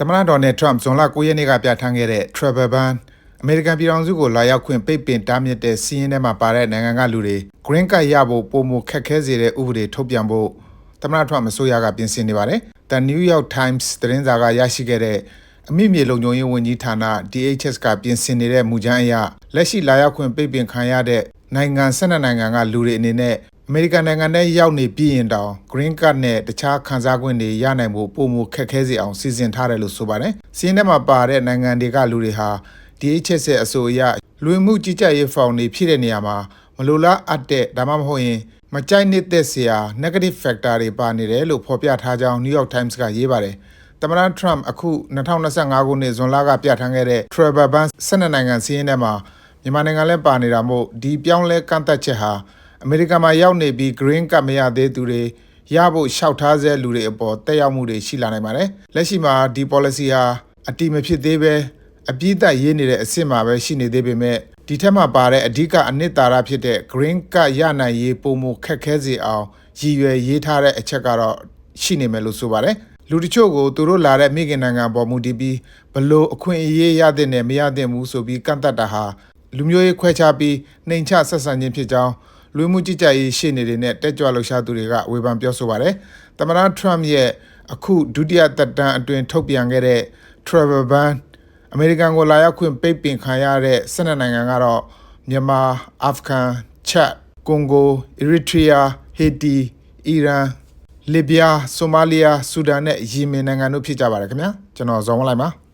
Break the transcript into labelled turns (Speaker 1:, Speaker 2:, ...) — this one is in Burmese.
Speaker 1: သမ္မတဒေါ်နယ်ထရမ့်ဇွန်လ9ရက်နေ့ကပြဋ္ဌာန်းခဲ့တဲ့ Travel Ban အမေရိကန်ပြည်ထောင်စုကိုလာရောက်ခွင့်ပိတ်ပင်တားမြစ်တဲ့စီးရင်ထဲမှာပါတဲ့နိုင်ငံကလူတွေ Green Card ရဖို့ပုံမခက်ခဲစေတဲ့ဥပဒေထုတ်ပြန်ဖို့သမ္မတထရမ့်အစိုးရကပြင်ဆင်နေပါတယ်။ The New York Times သတင်းစာကရရှိခဲ့တဲ့အမိမြေလုံခြုံရေးဝန်ကြီးဌာန DHS ကပြင်ဆင်နေတဲ့မူကြမ်းအရလက်ရှိလာရောက်ခွင့်ပိတ်ပင်ခံရတဲ့နိုင်ငံ12နိုင်ငံကလူတွေအနေနဲ့ အမေရိကန်နိုင်ငံထဲရောက်နေပြီးရင်တောင် Green Card နဲ့တခြားခံစား권တွေရနိုင်ဖို့ပုံမခက်ခဲစေအောင်စီစဉ်ထားတယ်လို့ဆိုပါတယ်။စီးရင်ထဲမှာပါတဲ့နိုင်ငံတွေကလူတွေဟာ DHS ရဲ့အဆိုအရလူဝင်မှုကြီးကြပ်ရေးဖောင်တွေဖြစ်တဲ့နေရာမှာမလိုလားအပ်တဲ့ဒါမှမဟုတ်ရင်မကြိုက်နှစ်သက်စရာ negative factor တွေပါနေတယ်လို့ဖော်ပြထားကြောင်း New York Times ကရေးပါတယ်။သမ္မတထရမ့်အခု2025ခုနှစ်ဇွန်လကပြဋ္ဌာန်းခဲ့တဲ့ Travel Ban 12နိုင်ငံစီးရင်ထဲမှာမြန်မာနိုင်ငံလည်းပါနေတာမို့ဒီပြောင်းလဲကန့်သက်ချက်ဟာ အမေရိကန်မှာရောက်နေပြီး Green Card မရသေးသူတွေရဖို့လျှောက်ထားဆဲလူတွေအပေါ်တက်ရောက်မှုတွေရှိလာနိုင်ပါတယ်။လက်ရှိမှာဒီ policy ဟာအတိမဖြစ်သေးပဲအပြည့်အသက်ရေးနေတဲ့အဆင့်မှာပဲရှိနေသေးပေမဲ့ဒီထက်မှပါတဲ့အဓိကအနှစ်သာရဖြစ်တဲ့ Green Card ရနိုင်ရေးပုံမခက်ခဲစေအောင်ရည်ရွယ်ရေးထားတဲ့အချက်ကတော့ရှိနေမယ်လို့ဆိုပါတယ်။လူတချို့ကိုသူတို့လာတဲ့မိခင်နိုင်ငံပေါ်မူတည်ပြီးဘလို့အခွင့်အရေးရတဲ့နဲ့မရတဲ့မှုဆိုပြီးကန့်သက်တာဟာလူမျိုးရေးခွဲခြားပြီးနှိမ်ချဆက်ဆံခြင်းဖြစ်ကြောင်း လူမှုကြီးကြပ်ရေးရှေ့နေတွေနဲ့တက်ကြွလှုပ်ရှားသူတွေကဝေဖန်ပြောဆိုပါတယ်။သမ္မတထရမ့်ရဲ့အခုဒုတိယသက်တမ်းအတွင်းထုတ်ပြန်ခဲ့တဲ့ Travel Ban အမေရိကန်ကိုလာရောက်ခွင့်ပိတ်ပင်ခံရတဲ့12နိုင်ငံကတော့မြန်မာ၊အာဖဂန်၊ချက်၊ကွန်ဂို၊အီရီထရီးယား၊ဟေတီ၊အီရန်၊လစ်ဗျား၊ဆိုမာလီယာ၊ဆူဒန်နဲ့ယီမင်နိုင်ငံတို့ဖြစ်ကြပါတယ်ခင်ဗျာကျွန်တော်ဇော်ဝင်းလိုက်ပါ